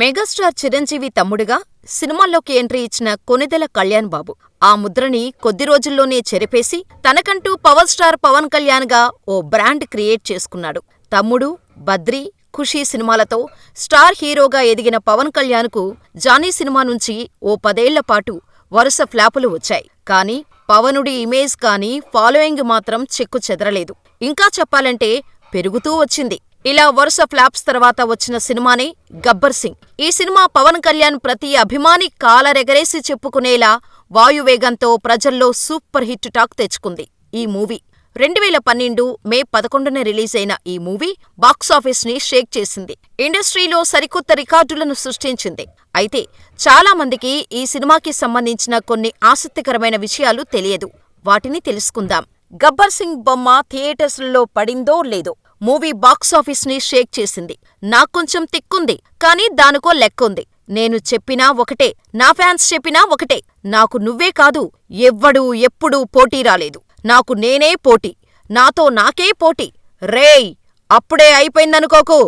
Megastar Chiranjeevi తమ్ముడుగా సినిమాల్లోకి entry ఇచ్చిన కొనిదెల కళ్యాణ్ బాబు ఆ ముద్రని కొద్ది రోజుల్లోనే చెరిపేసి తనకంటూ పవర్ స్టార్ పవన్ కళ్యాణ్గా ఓ బ్రాండ్ క్రియేట్ చేసుకున్నాడు. తమ్ముడు, బద్రీ, ఖుషీ సినిమాలతో స్టార్ హీరోగా ఎదిగిన పవన్ కళ్యాణ్కు జానీ సినిమా నుంచి ఓ పదేళ్ళపాటు వరుస ఫ్లాపులు వచ్చాయి. కానీ పవనుడి ఇమేజ్ కానీ ఫాలోయింగ్ మాత్రం చెక్కు చెదరలేదు. ఇంకా చెప్పాలంటే పెరుగుతూ వచ్చింది. ఇలా వరుస ఫ్లాప్స్ తర్వాత వచ్చిన సినిమానే గబ్బర్ సింగ్. ఈ సినిమా పవన్ కళ్యాణ్ ప్రతి అభిమాని కాలరెగరేసి చెప్పుకునేలా వాయువేగంతో ప్రజల్లో సూపర్ హిట్ టాక్ తెచ్చుకుంది. ఈ మూవీ రెండువేల పన్నెండు మే పదకొండున రిలీజ్ అయిన ఈ మూవీ బాక్సాఫీస్ని షేక్ చేసింది. ఇండస్ట్రీలో సరికొత్త రికార్డులను సృష్టించింది. అయితే చాలా మందికి ఈ సినిమాకి సంబంధించిన కొన్ని ఆసక్తికరమైన విషయాలు తెలియదు. వాటిని తెలుసుకుందాం. గబ్బర్ సింగ్ బొమ్మ థియేటర్స్లో పడిందో లేదో మూవీ బాక్సాఫీస్ని షేక్ చేసింది. నాక్కొంచెం తిక్కుంది. కానీ దానికో లెక్కుంది. నేను చెప్పినా ఒకటే, నా ఫ్యాన్స్ చెప్పినా ఒకటే. నాకు నువ్వే కాదు ఎవ్వడూ ఎప్పుడూ పోటీ రాలేదు. నాకు నేనే పోటీ. నాతో నాకే పోటీ. రేయ్! అప్పుడే అయిపోయిందనుకోకు.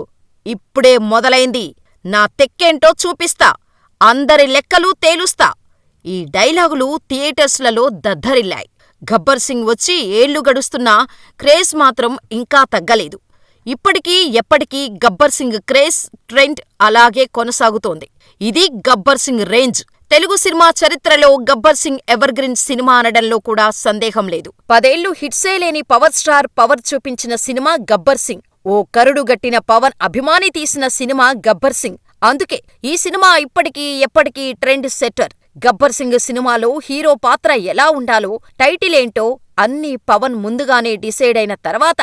ఇప్పుడే మొదలైంది. నా తెక్కేంటో చూపిస్తా. అందరి లెక్కలు తేలుస్తా. ఈ డైలాగులు థియేటర్స్లలో దద్దరిల్లాయి. గబ్బర్ సింగ్ వచ్చి ఏళ్ళు గడుస్తున్నా క్రేజ్ మాత్రం ఇంకా తగ్గలేదు. ఇప్పటికీ ఎప్పటికీ గబ్బర్ సింగ్ క్రేజ్, ట్రెండ్ అలాగే కొనసాగుతోంది. ఇది గబ్బర్ సింగ్ రేంజ్. తెలుగు సినిమా చరిత్రలో గబ్బర్ సింగ్ ఎవర్గ్రీన్ సినిమా అనడంలో కూడా సందేహం లేదు. పదేళ్ళు హిట్సే లేని పవర్ స్టార్ పవర్ చూపించిన సినిమా గబ్బర్ సింగ్. ఓ కరుడుగట్టిన పవన్ అభిమాని తీసిన సినిమా గబ్బర్ సింగ్. అందుకే ఈ సినిమా ఇప్పటికీ ఎప్పటికీ ట్రెండ్ సెట్టర్. గబ్బర్ సింగ్ సినిమాలో హీరో పాత్ర ఎలా ఉండాలో, టైటిలేంటో అన్నీ పవన్ ముందుగానే డిసైడ్ అయిన తర్వాత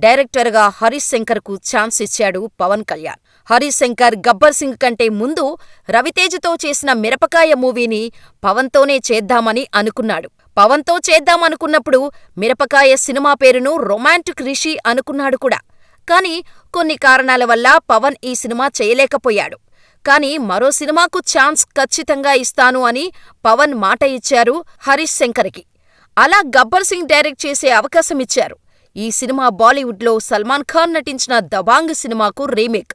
డైరెక్టర్గా హరీశ్ శంకర్కు ఛాన్స్ ఇచ్చాడు పవన్ కళ్యాణ్. హరీశ్ శంకర్ గబ్బర్ సింగ్ కంటే ముందు రవితేజతో చేసిన మిరపకాయ మూవీని పవన్తోనే చేద్దామని అనుకున్నాడు. పవన్తో చేద్దామనుకున్నప్పుడు మిరపకాయ సినిమా పేరును రొమాంటిక్ రిషి అనుకున్నాడు కూడా. కానీ కొన్ని కారణాల వల్ల పవన్ ఈ సినిమా చేయలేకపోయాడు. కానీ మరో సినిమాకు ఛాన్స్ ఖచ్చితంగా ఇస్తాను అని పవన్ మాట ఇచ్చారు హరీశ్ శంకర్కి. అలా గబ్బర్ సింగ్ డైరెక్ట్ చేసే అవకాశమిచ్చారు. ఈ సినిమా బాలీవుడ్లో సల్మాన్ ఖాన్ నటించిన దబాంగ్ సినిమాకు రీమేక్.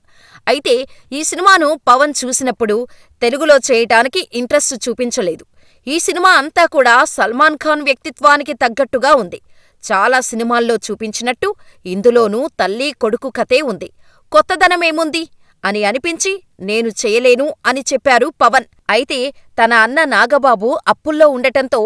అయితే ఈ సినిమాను పవన్ చూసినప్పుడు తెలుగులో చేయటానికి ఇంట్రెస్ట్ చూపించలేదు. ఈ సినిమా అంతా కూడా సల్మాన్ ఖాన్ వ్యక్తిత్వానికి తగ్గట్టుగా ఉంది. చాలా సినిమాల్లో చూపించినట్టు ఇందులోనూ తల్లీ కొడుకు కథే ఉంది. కొత్తదనమేముంది అని అనిపించి నేను చేయలేను అని చెప్పారు పవన్. అయితే తన అన్న నాగబాబు అప్పుల్లో ఉండటంతో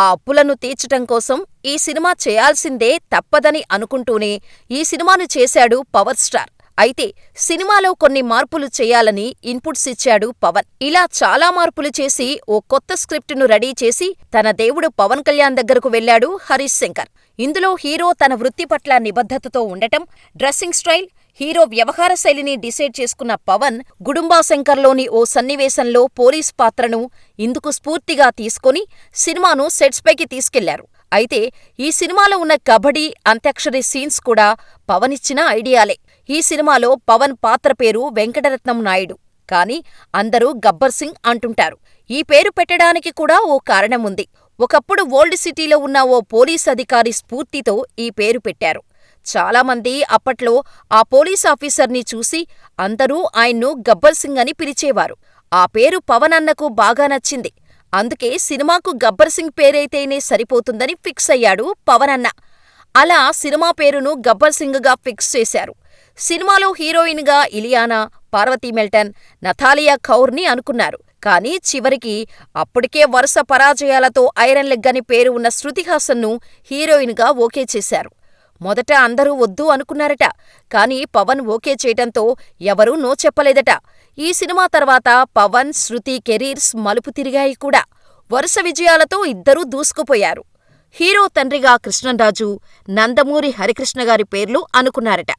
ఆ అప్పులను తీర్చటం కోసం ఈ సినిమా చేయాల్సిందే తప్పదని అనుకుంటూనే ఈ సినిమాను చేశాడు పవర్ స్టార్. అయితే సినిమాలో కొన్ని మార్పులు చేయాలని ఇన్పుట్స్ ఇచ్చాడు పవన్. ఇలా చాలా మార్పులు చేసి ఓ కొత్త స్క్రిప్టును రెడీ చేసి తన దేవుడు పవన్ కళ్యాణ్ దగ్గరకు వెళ్ళాడు హరీశ్ శంకర్. ఇందులో హీరో తన వృత్తి పట్ల నిబద్ధతతో ఉండటం, డ్రెస్సింగ్ స్టైల్, హీరో వ్యవహార శైలిని డిసైడ్ చేసుకున్న పవన్ గుడుంబాశంకర్లోని ఓ సన్నివేశంలో పోలీస్ పాత్రను ఇందుకు స్ఫూర్తిగా తీసుకొని సినిమాను సెట్స్పైకి తీసుకెళ్ళారు. అయితే ఈ సినిమాలో ఉన్న కబడ్డీ, అంత్యాక్షరి సీన్స్ కూడా పవనిచ్చిన ఐడియాలే. ఈ సినిమాలో పవన్ పాత్ర పేరు వెంకటరత్నం నాయుడు. కానీ అందరూ గబ్బర్ సింగ్ అంటుంటారు. ఈ పేరు పెట్టడానికి కూడా ఓ కారణముంది. ఒకప్పుడు ఓల్డ్ సిటీలో ఉన్న ఓ పోలీస్ అధికారి స్ఫూర్తితో ఈ పేరు పెట్టారు. చాలామంది అప్పట్లో ఆ పోలీసాఫీసర్ని చూసి అందరూ ఆయన్ను గబ్బర్ సింగ్ అని పిలిచేవారు. ఆ పేరు పవన్ అన్నకు బాగా నచ్చింది. అందుకే సినిమాకు గబ్బర్ సింగ్ పేరైతేనే సరిపోతుందని ఫిక్స్ అయ్యాడు పవన్ అన్న. అలా సినిమా పేరును గబ్బర్ సింగ్గా ఫిక్స్ చేశారు. సినిమాలో హీరోయిన్గా ఇలియానా, పార్వతీ మెల్టన్, నథాలియా కౌర్ని అనుకున్నారు. కానీ చివరికి అప్పటికే వరుస పరాజయాలతో ఐరన్ లెగ్ అని పేరు ఉన్న శృతి హాసన్ను హీరోయిన్గా ఓకే చేశారు. మొదట అందరూ వద్దు అనుకున్నారట. కానీ పవన్ ఓకే చేయటంతో ఎవరూ నో చెప్పలేదట. ఈ సినిమా తర్వాత పవన్, శృతి కెరీర్స్ మలుపు తిరిగాయి కూడా. వరుస విజయాలతో ఇద్దరూ దూసుకుపోయారు. హీరో తండ్రిగా కృష్ణంరాజు, నందమూరి హరికృష్ణగారి పేర్లు అనుకున్నారట.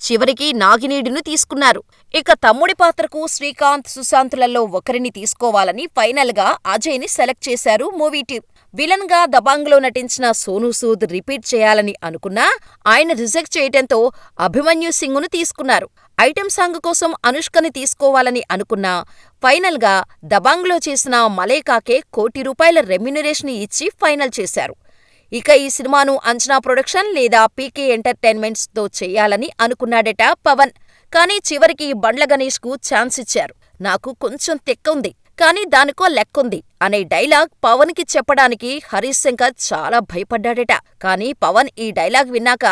చివరికి నాగినీడును తీసుకున్నారు. ఇక తమ్ముడి పాత్రకు శ్రీకాంత్, సుశాంత్లలో ఒకరిని తీసుకోవాలని ఫైనల్గా అజయ్ని సెలెక్ట్ చేశారు మూవీ టీమ్. విలన్గా దబాంగ్లో నటించిన సోనూ సూద్ రిపీట్ చేయాలని అనుకున్నా ఆయన రిజెక్ట్ చేయటంతో అభిమన్యు సింగ్ను తీసుకున్నారు. ఐటెం సాంగ్ కోసం అనుష్కని తీసుకోవాలని అనుకున్నా ఫైనల్గా దబాంగ్లో చేసిన మలేకాకే కోటి రూపాయల రెమ్యునరేషన్ ఇచ్చి ఫైనల్ చేశారు. ఇక ఈ సినిమాను అంచనా ప్రొడక్షన్ లేదా పీకే ఎంటర్టైన్మెంట్స్తో చేయాలని అనుకున్నాడట పవన్. కానీ చివరికి బండ్ల గణేష్కు ఛాన్స్ ఇచ్చారు. నాకు కొంచెం తెక్క ఉంది కానీ దానికో లెక్కుంది అనే డైలాగ్ పవన్కి చెప్పడానికి హరీష్ శంకర్ చాలా భయపడ్డాడట. కానీ పవన్ ఈ డైలాగ్ విన్నాక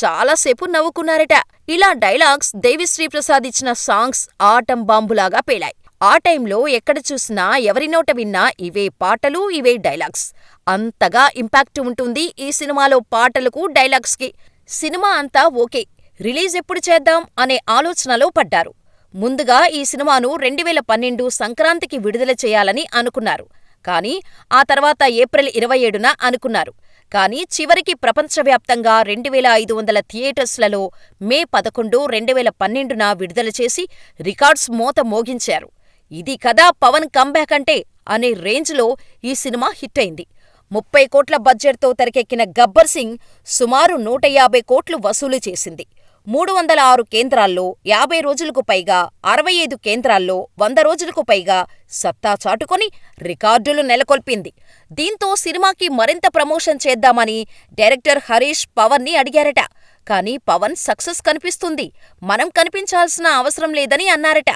చాలాసేపు నవ్వుకున్నారట. ఇలా డైలాగ్స్ దేవిశ్రీ ప్రసాద్ ఇచ్చిన సాంగ్స్ ఆటం బాంబులాగా పేలాయి. ఆ టైంలో ఎక్కడ చూసినా ఎవరి నోట విన్నా ఇవే పాటలు, ఇవే డైలాగ్స్. అంతగా ఇంపాక్ట్ ఉంటుంది ఈ సినిమాలో పాటలకు, డైలాగ్స్కి. సినిమా అంతా ఓకే, రిలీజ్ ఎప్పుడు చేద్దాం అనే ఆలోచనలో పడ్డారు. ముందుగా ఈ సినిమాను రెండువేల పన్నెండు సంక్రాంతికి విడుదల చేయాలని అనుకున్నారు. కానీ ఆ తర్వాత ఏప్రిల్ ఇరవై ఏడున అనుకున్నారు. కానీ చివరికి ప్రపంచవ్యాప్తంగా రెండువేల ఐదు వందల థియేటర్స్లలో మే పదకొండు, రెండువేల పన్నెండున విడుదల చేసి రికార్డ్స్ మోత మోగించారు. ఇది కదా పవన్ కమ్బ్యాక్ అంటే అనే రేంజ్లో ఈ సినిమా హిట్టయింది. ముప్పై కోట్ల బడ్జెట్తో తెరకెక్కిన గబ్బర్ సింగ్ సుమారు నూట యాభై కోట్లు వసూలు చేసింది. మూడు వందల ఆరు కేంద్రాల్లో యాభై రోజులకు పైగా, అరవై ఐదు కేంద్రాల్లో వంద రోజులకు పైగా సత్తా చాటుకొని రికార్డులు నెలకొల్పింది. దీంతో సినిమాకి మరింత ప్రమోషన్ చేద్దామని డైరెక్టర్ హరీష్ పవన్ని అడిగారట. కానీ పవన్ సక్సెస్ కనిపిస్తుంది, మనం కనిపించాల్సిన అవసరం లేదని అన్నారట.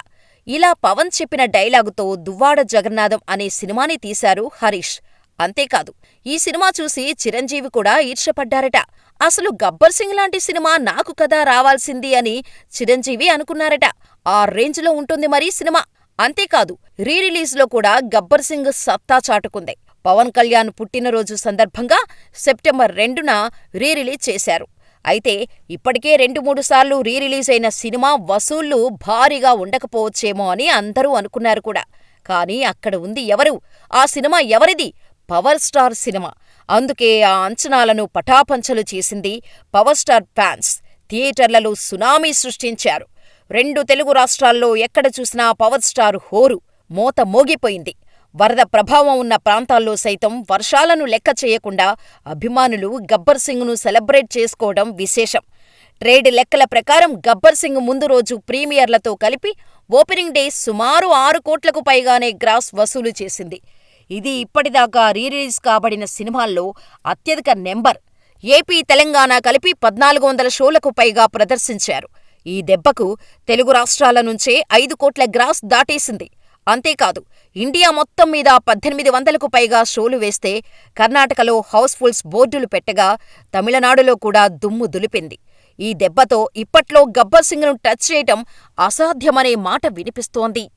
ఇలా పవన్ చెప్పిన డైలాగుతో దువ్వాడ జగన్నాథం అనే సినిమాని తీశారు హరీష్. అంతేకాదు ఈ సినిమా చూసి చిరంజీవి కూడా ఈర్షపడ్డారట అసలు గబ్బర్ సింగ్ లాంటి సినిమా నాకు కదా రావాల్సింది అని చిరంజీవి అనుకున్నారట. ఆ రేంజ్లో ఉంటుంది మరీ సినిమా. అంతేకాదు రీ రిలీజ్లో కూడా గబ్బర్ సింగ్ సత్తా చాటుకుంది. పవన్ కళ్యాణ్ పుట్టినరోజు సందర్భంగా సెప్టెంబర్ రెండున రీ రిలీజ్ చేశారు. అయితే ఇప్పటికే రెండు మూడు సార్లు రీ రిలీజ్ అయిన సినిమా వసూళ్ళు భారీగా ఉండకపోవచ్చేమో అని అందరూ అనుకున్నారు కూడా. కానీ అక్కడ ఉంది ఎవరు? ఆ సినిమా ఎవరిది? Power star cinema. అందుకే ఆ అంచనాలను పటాపంచలు చేసింది పవర్ స్టార్ ఫ్యాన్స్. థియేటర్లలో సునామీ సృష్టించారు. రెండు తెలుగు రాష్ట్రాల్లో ఎక్కడ చూసినా పవర్ స్టార్ హోరు మోత మోగిపోయింది. వరద ప్రభావం ఉన్న ప్రాంతాల్లో సైతం వర్షాలను లెక్క చేయకుండా అభిమానులు గబ్బర్ సింగ్ను సెలబ్రేట్ చేసుకోవడం విశేషం. ట్రేడ్ లెక్కల ప్రకారం గబ్బర్ సింగ్ ముందు రోజు ప్రీమియర్లతో కలిపి ఓపెనింగ్ డే సుమారు ఆరు కోట్లకు పైగానే గ్రాస్ వసూలు చేసింది. ఇది ఇప్పటిదాకా రీరిలీజ్ కాబడిన సినిమాల్లో అత్యధిక నెంబర్. ఏపీ, తెలంగాణ కలిపి పద్నాలుగు వందల షోలకు పైగా ప్రదర్శించారు. ఈ దెబ్బకు తెలుగు రాష్ట్రాల నుంచే ఐదు కోట్ల గ్రాస్ దాటేసింది. అంతేకాదు ఇండియా మొత్తం మీద పద్దెనిమిది వందలకు పైగా షోలు వేస్తే కర్ణాటకలో హౌస్ఫుల్స్ బోర్డులు పెట్టగా తమిళనాడులో కూడా దుమ్ము దులిపింది. ఈ దెబ్బతో ఇప్పట్లో గబ్బర్ సింగ్ను టచ్ చేయటం అసాధ్యమనే మాట వినిపిస్తోంది.